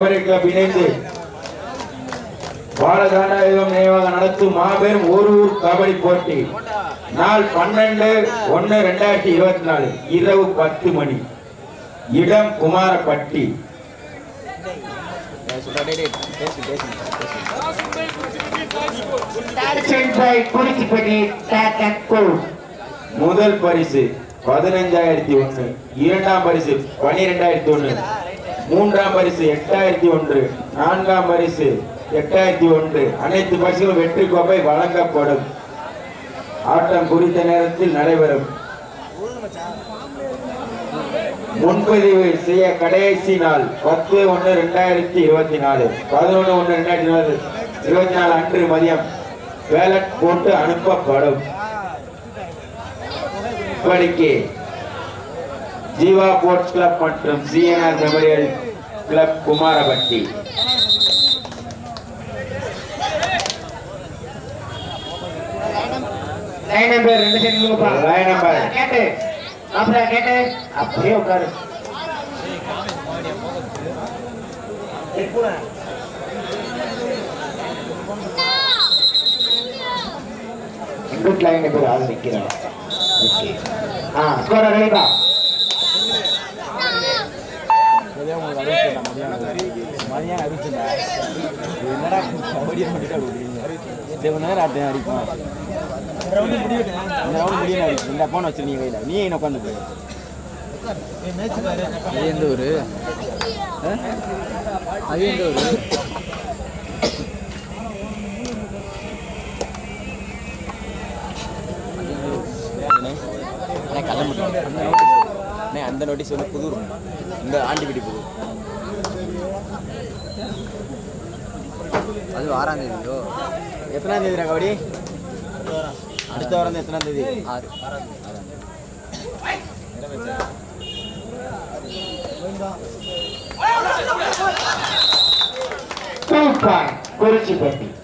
Kabaddi club இணைந்து பாலகாண்டாயுதம் நினைவாக நடத்தும் மாபெரும் ஒரு ஊர் கபடி போட்டி. நாள் பன்னெண்டு ஒன்னு ரெண்டாயிரத்தி இருபத்தி நாலு இரவு பத்து மணி. இடம் குமாரப்பட்டி. முதல் பரிசு பதினைஞ்சாயிரத்தி ஒன்று இரண்டாம் பரிசு பனிரெண்டாயிரத்தி ஒன்று மூன்றாம் பரிசு எட்டாயிரத்தி ஒன்று நான்காம் பரிசு எட்டாயிரத்தி ஒன்று. அனைத்து பரிசுகளும் வெற்றி கோப்பை வழங்கப்படும். ஆட்டம் குறித்த நேரத்தில் நடைபெறும். முன்பதிவு செய்ய கடைசி நாள் பத்து ஒன்று ரெண்டாயிரத்தி இருபத்தி நாலு. பதினொன்று ஒன்று ரெண்டாயிரத்தி நாலு இருபத்தி நாலு அன்று மதியம் பேலட் போட்டு அனுப்பப்படும். இப்படிக்கு ஜீவா ஸ்போர்ட்ஸ் கிளப் மற்றும் CNR memorial club Kumarapatti. Line number ரெண்டு சைடு நில்லுங்கப்பா லைன் நம்பர். கேட்டு. மாப்பிள்ள கேட்டு. அப்படியே உட்காரு. குட் லைன் நம்பர் ஆள் நிக்கிறான். ஓகே ஆ ஸ்கோர் ரெடிப்பா மதியம் அடிச்சுடா என்னடா கபடியை மட்டும் கொடுக்குறீங்க இந்த நேரம் அடிக்கும் இந்த ரவுண்டு முடியும் அடிக்கும் இந்த போன வச்சிருந்தீங்க கையில் நீ என்ன உட்காந்து போய் எந்த ஊர் அது எந்த ஊர் அண்ணே கல்ல அண்ணே அந்த நோட்டீஸ் வந்து புது இந்த ஆண்டிபிடி புது அது ஆறாம் தேதியோ? எத்தனாம் தேதி கபடி? அடுத்த வாரம் தான் எத்தனாம் தேதி? ஆறு. டூ பாயிண்ட் குறிச்சிப்பட்டி இங்கே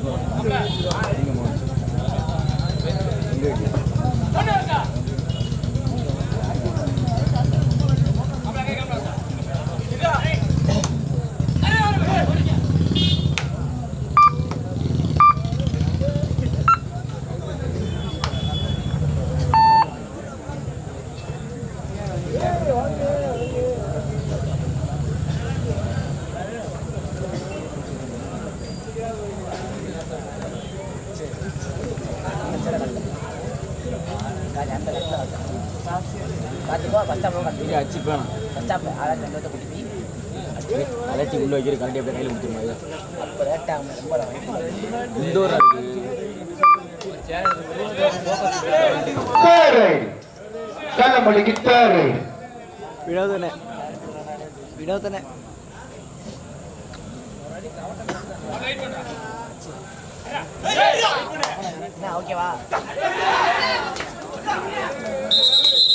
as well. அலட்டி உள்ள வைக்கிற கரண்டி அப்படியே கையில் கொடுத்துருமா இந்த ஒரு தேர்ட் ரைட் கல்லமல்லிக்கு ரைட் வினோதனே. வினோதனே.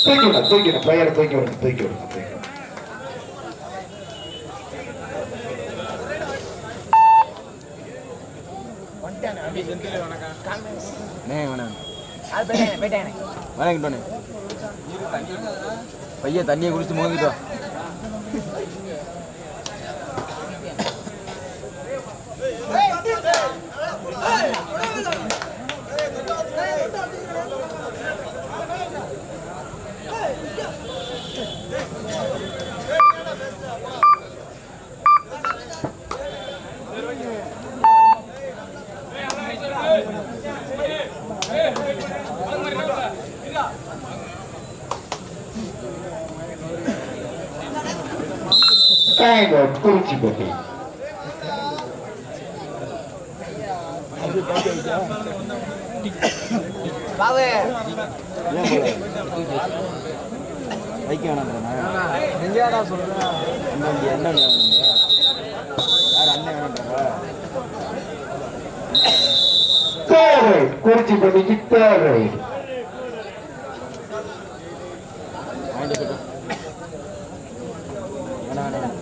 தூக்கி விட தூக்கி விட பிளேயர் தூக்கி விடுங்க தூக்கி விடுங்க தண்ணியை குடிச்சு அண்ணே வேணாம் வணங்கிட்டோண்ணே பையன் தண்ணியை குடிச்சு மோங்கிட்டோம் டைம் அவுட் குறிச்சிப்பட்டி வைக்க வேணாம் நெஞ்சாடா சொல்றேன் என்ன வேணும் அண்ணன் வேணுன்றாங்க தேர்ட் ரைட் குறிச்சிப்பட்டிக்கு தேர்ட் ரைட் வாங்கிட்டு போயிட்டோம் வேணாம் வேணாம்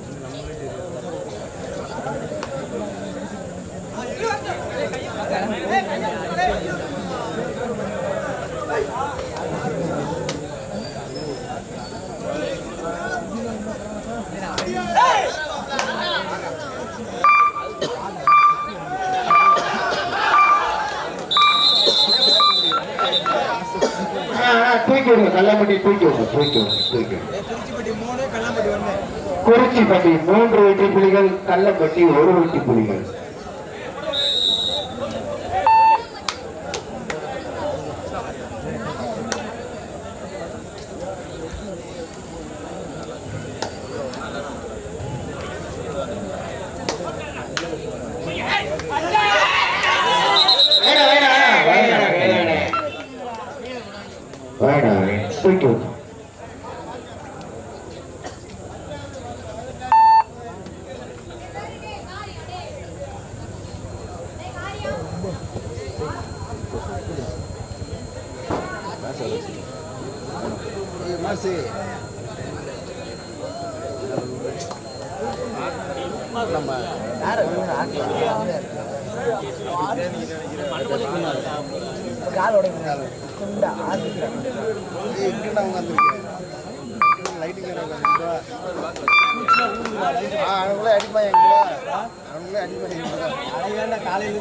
விடுங்க கல்லம்பட்டி தூக்கி விடுங்க தூக்கி விடுங்க தூக்கி விடுங்க குறிச்சிப்பட்டி மூன்று வெட்டி புலிகள் கல்லம்பட்டி ஒரு வெட்டி புலிகள். அவங்களே அடிப்பாங்க எங்களை அவங்களே அடிப்பாங்க காலையில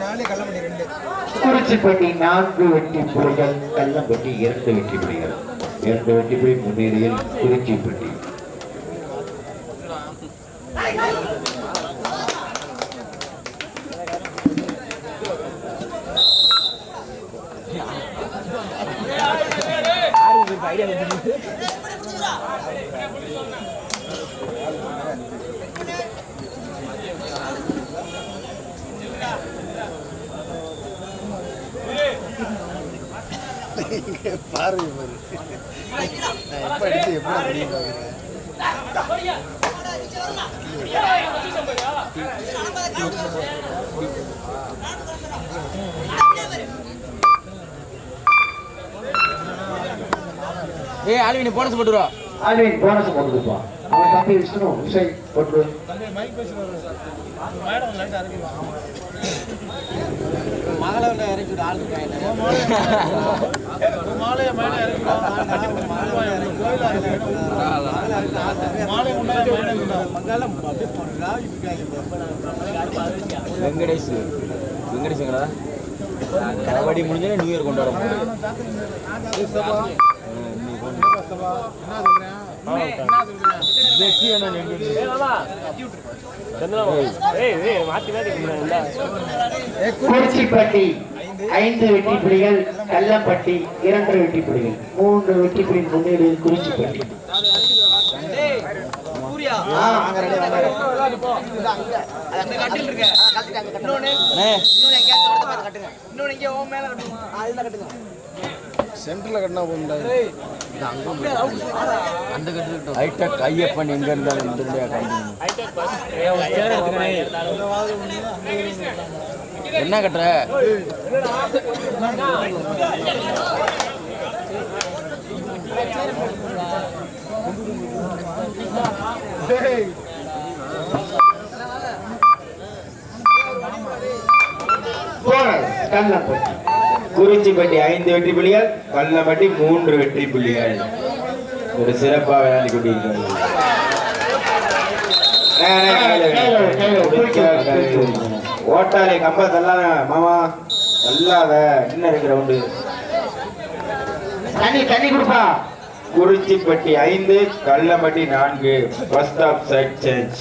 நாலு கள்ளமணி ரெண்டு முயற்சி பண்ணி நான்கு வெட்டி புலிகள் கள்ளம்பட்டி இரண்டு வெட்டி புலிகள். இரண்டு வெட்டி புலி முன்னேறியில் குறிச்சிப்பட்டி பாரு பாரு நான் எப்ப அடிச்சு எப்ப முடியும் பாக்குறேன் ஏய் ஆல்வினி போனஸ் போட்டுருவா. ஆல்வின் போனஸ் கொடுப்பான் அவன் தம்பி விஷ்ணு விசை போட்டு. மகள இறக்கி விட ஆள் வெங்கடேஷ் வெங்கடேஷங்களா கபடி முடிஞ்சே நியூ இயர் கொண்டு வர வெற்றி என்ன குறிச்சிப்பட்டி ஐந்து வெற்றி புலிகள் கள்ளப்பட்டி இரண்டு வெற்றி புலிகள் மூன்று வெற்றி புலி முன்னேறியில் குறிச்சிப்பட்டி சென்டர்ல கட்டினா போகும்டா ஹைடெக் ஐயப்பன் எங்க இருந்தாலும் இந்த என்ன கட்டுற? போனஸ் கல்லம்பட்டி குறிச்சிப்பட்டி ஐந்து வெற்றி புலிகள் கல்லம்பட்டி மூன்று வெற்றி புலிகள் ஒரு சிறப்பாக விளையாடி வை. ஓட்டாளி கம்ப தள்ளாத மாமா தள்ளாத இன்னும் இருக்கு ரவுண்டு தண்ணி தண்ணி கொடுப்பா குறிச்சிப்பட்டி ஐந்து கல்லம்பட்டி நான்கு first half side change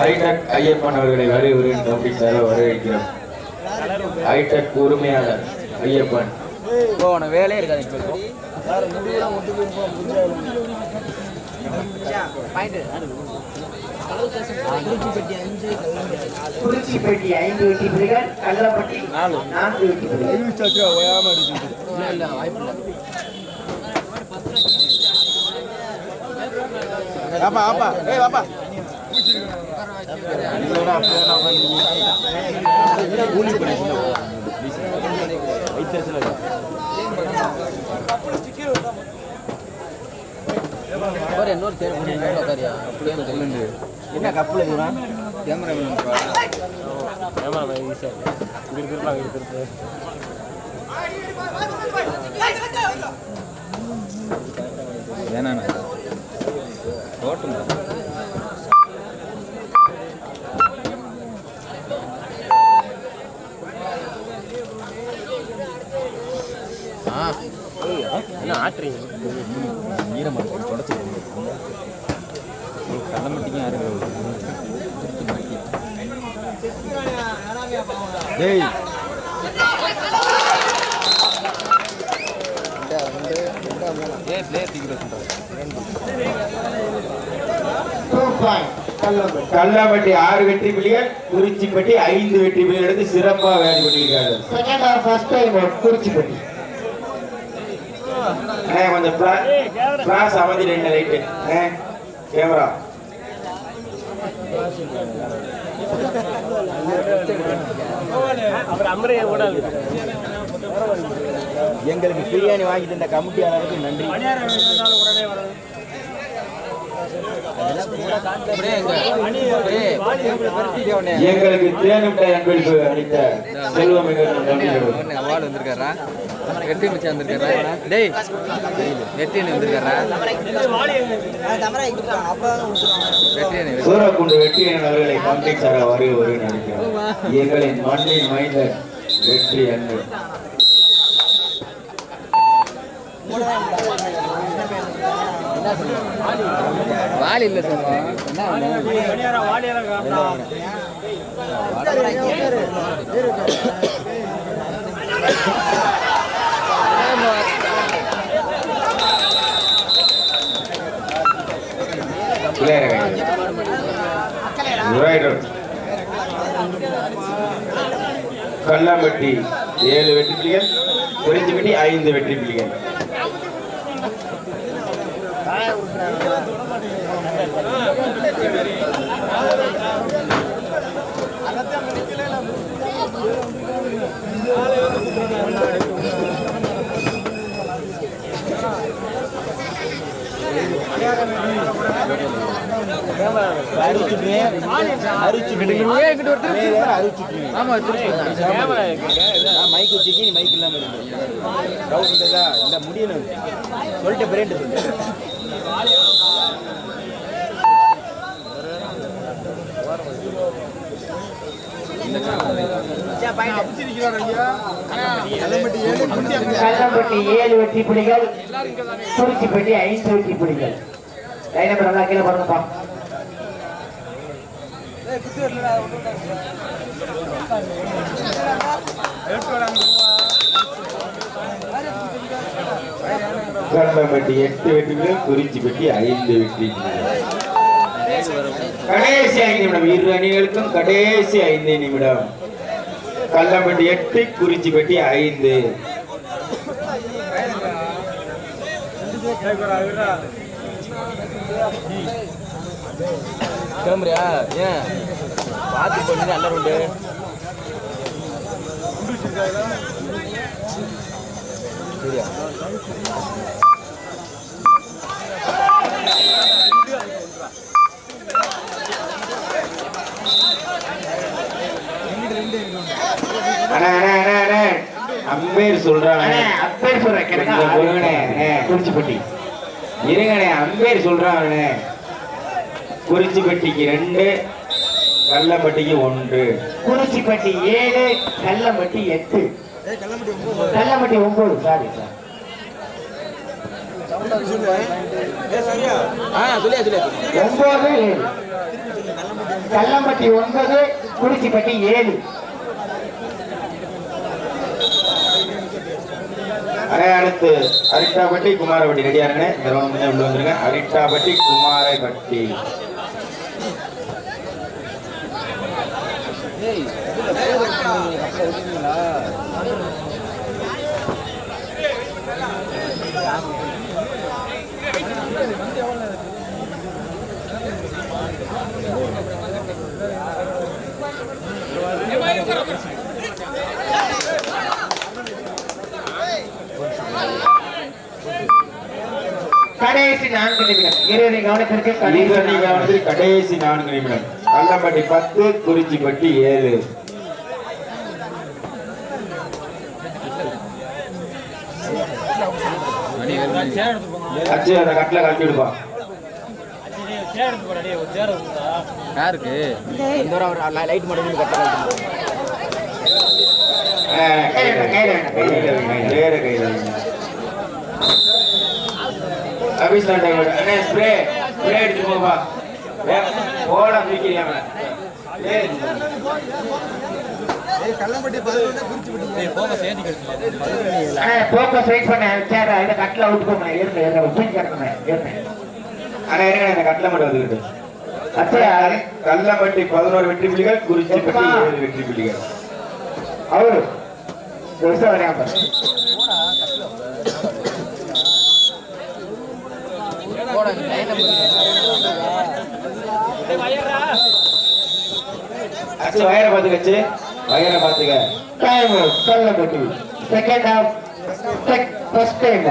hi-tech Ayyappan அவர்களை வருகிறேன் நம்பிக்கையாக வரவேற்கிறோம். ஹைடெக் உரிமையாளர் ஐயப்பன். இப்போ உனக்கு வேலையே இருக்காது குறிச்சிப்பட்டி ஐந்து நான்கு ஓயாம அடிச்சுட்டு இல்லை இல்லை வாய்ப்பு இல்லை. ஆப்பா ஆப்பா ஏய் வாப்பா. இன்னொரு தேர்வு உட்காரியா அப்படியே சொல்லுண்டு என்ன கப்பில் ஓட்டும் என்ன ஆட்டுறீங்க ஈரமாக இருக்கு தொடச்சி கடை மட்டும் யாரும் டேய் ஏ பிளேயர் தூக்கிட்டு கல்லம்பட்டி ஆறு வெற்றி புள்ளிகள் குறிச்சிப்பட்டி ஐந்து வெற்றி புள்ளிகள் எடுத்து சிறப்பா வேலை பண்ணியிருக்காரு second or first time Kurichipatti. கொஞ்சம் கிளாஸ் அமைதி ரெண்டு லைட்டு கேமரா எங்களுக்கு பிரியாணி வாங்கி தந்த கமிட்டியாளருக்கு நன்றி. எங்களுக்கு தேனுட்டை அன்பளிப்பு அளித்த செல்வம் அவார்டு வந்திருக்காரா? வெற்றி மிச்சம் வந்திருக்காரா? டேய் வெற்றி வந்திருக்காரா? வெற்றி சூரக்குண்டு வெற்றியன் அவர்களை பங்கை சார வருக வருக நினைக்கிறோம் எங்களின் மண்ணின் மைந்தர் வெற்றி அன்பு. வாலி இல்ல சார். கல்லாம்பட்டி ஏழு வெற்றி புள்ளிகள் குறிஞ்சிப்பட்டி ஐந்து வெற்றி புள்ளிகள். மைக் வச்சுக்கி நீ மைக் இல்லாம இருக்கு இந்த முடியணும் சொல்லிட்டு பிரேண்டு சொல்லு கல்லம்பட்டி ஏழு வெற்றி புலிகள் குறிச்சிப்பட்டி ஐந்து வெற்றி புலிகள். லைன் நல்லா கீழே பாருங்கப்பா. கல்லாம்பட்டி எட்டு வெட்டிகளும் குறிச்சி பெட்டி ஐந்து வெற்றி கடைசி ஐந்து நிமிடம். இரு அணிகளுக்கும் கடைசி ஐந்து நிமிடம். கல்லம்பட்டி எட்டு குறிச்சிப்பட்டி ஐந்து. கிளம்புறியா? ஏன்? பார்த்து பண்ணி நல்ல ரெண்டு சரியா அண்ணா அண்ணா அண்ணா அண்ணா அம்பேர் சொல்றாங்க அப்பேர் சொல்றேன். குறிச்சிப்பட்டி இருங்கண்ணே அம்பேர் சொல்றாங்கண்ணே குறிச்சிப்பட்டிக்கு ரெண்டு கல்லப்பட்டிக்கு ஒன்று. குறிச்சிப்பட்டி ஏழு கல்லம்பட்டி எட்டு. கல்லம்பட்டி ஒன்பது. Sorry sir. ஒன்பது ஏழு. கல்லம்பட்டி ஒன்பது குறிச்சிப்பட்டி ஏழு. அடுத்து அரிட்டாப்பட்டி குமாரப்பட்டி ரெடியாருங்க இந்த ரவுண்ட் முடிஞ்சா உள்ள வந்துருங்க. அரிட்டாப்பட்டி குமாரப்பட்டி கடைசி நான்கு நிமிடம் இருவரை கவனத்திற்கு ஈஸ்வரனி கடைசி கவனத்தில் கடைசி நான்கு நிமிடம் கல்லம்பட்டி பத்து குறிச்சிப்பட்டி ஏழு. மணி வருது அச்சு அந்த கட்டில கட்டி விடுப்பா. யாருக்கு? இந்த ஒரு அவர் லைட் மட்டும் கட்டலாம் வேற கையில அபிஷேகம் டைம் அண்ணே ஸ்ப்ரே ஸ்ப்ரே எடுத்து போப்பா. ஓட தூக்கிறியாம கட்டில விட்டுக்கோங்க இருங்க தூக்கி கிடக்குங்க இருங்க அண்ணா இருங்க இந்த கட்டில மட்டும் வந்துக்கிட்டு. கல்லம்பட்டி பதினோரு வெற்றி புள்ளிகள் குறிச்சிப்பட்டி? ஏழு வெற்றி புள்ளிகள். அவரு. இந்த வருஷம் வரையாம அச்சு வயரை பார்த்துக்கச்சு வயரை பார்த்துக்க. Time Kallappatti second half first time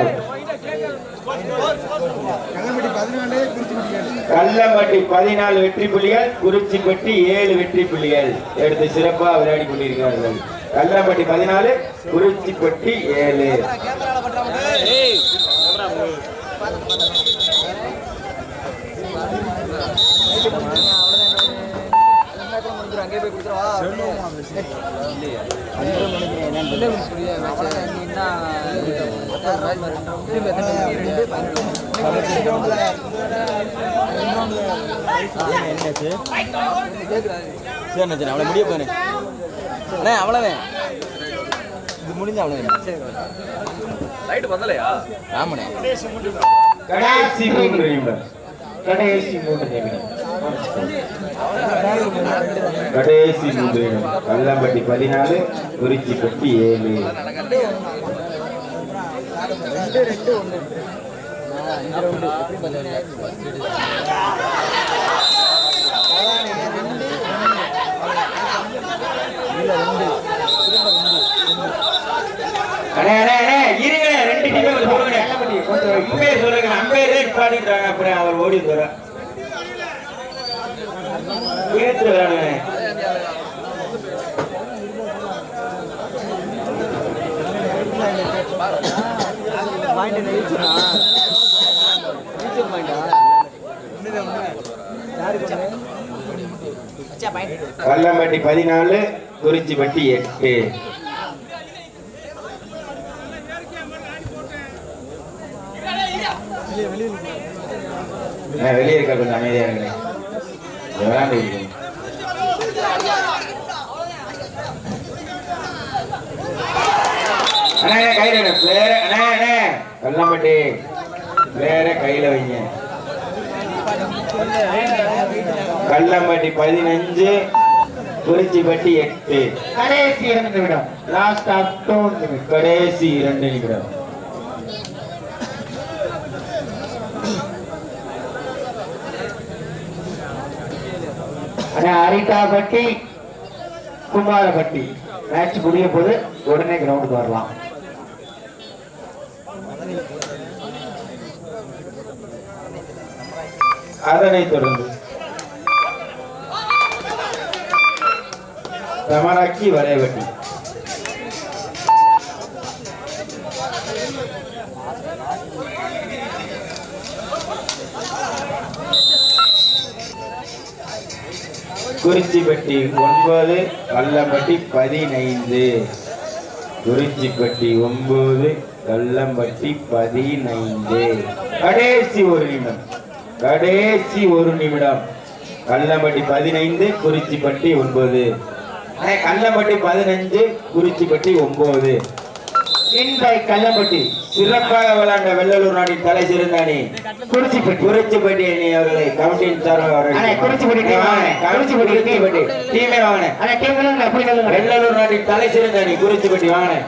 Kallampatti பதினாலு வெற்றி புள்ளிகள் குறிச்சிப்பட்டி ஏழு வெற்றி புள்ளிகள். எடுத்து சிறப்பா விளையாடி கொண்டிருக்கிறார்கள். கல்லம்பட்டி பதினாலு குறிச்சிப்பட்டி ஏழு. அங்கே போய் கொடுத்துருவா சரி அவ்வளோ முடிய போனேன் அண்ணே அவ்வளோதான் இது முடிஞ்ச அவ்வளோதான் சரி லைட் பத்தலையா ஆமாண்ணே கடைசி மூன்று கடைசி மூன்று நிமிடம் கடைசி மூன்று கல்லம்பட்டி பதினாலு குறிச்சிப்பட்டி ஏழு. இருங்க ரெண்டு டீமே சொல்லுங்க அம்பேர் சொல்லுங்க அம்பேரே பாடிக்கிறாங்க அப்புறம் அவர் ஓடி வர கல்லம்பட்டி பதினாலு குறிச்சிப்பட்டி எட்டு. வெளியே இருக்க கொஞ்சம் அமைதியாக இருக்கிறேன் அண்ணா கையில வேற பிளேயர அண்ணா அண்ணா. கல்லம்பட்டி பிளேயர கையில வைங்க. கல்லம்பட்டி பதினஞ்சு குறிச்சிப்பட்டி எட்டு. கடைசி இரண்டு நிமிடம். லாஸ்ட் ஆஃப் டூ கடைசி இரண்டு நிமிடம். ஆனா அரிட்டாபட்டி குமாரப்பட்டி மேட்ச் முடிய போது உடனே கிரவுண்டுக்கு வரலாம். அதனை தொடர்ந்து. தமராக்கி வரைவட்டி குறிச்சிப்பட்டி ஒன்பது கல்லம்பட்டி பதினைந்து. குறிச்சிப்பட்டி ஒன்பது கல்லம்பட்டி பதினைந்து. கடைசி ஒரு நிமிடம். கடைசி ஒரு நிமிடம். கல்லம்பட்டி பதினைந்து குறிச்சிப்பட்டி ஒன்பது. கள்ளம்பட்டி கல்லம்பட்டி பதினஞ்சு குறிச்சிப்பட்டி ஒன்பது. இன்பை கள்ளப்பட்டி. சிறப்பாக விளையாண்ட வெள்ளலூர் நாட்டின் தலை சிறந்தானி குறிச்சிப்பட்டி. குறிச்சிப்பட்டி அணி அவர்களை கமிட்டியின் சார்பாக குறிச்சிப்பட்டி. குறிச்சிப்பட்டி டீமே. வாங்கினேன் வெள்ளலூர் நாட்டின் தலை சிறந்தானி குறிச்சிப்பட்டி. வாங்கினேன்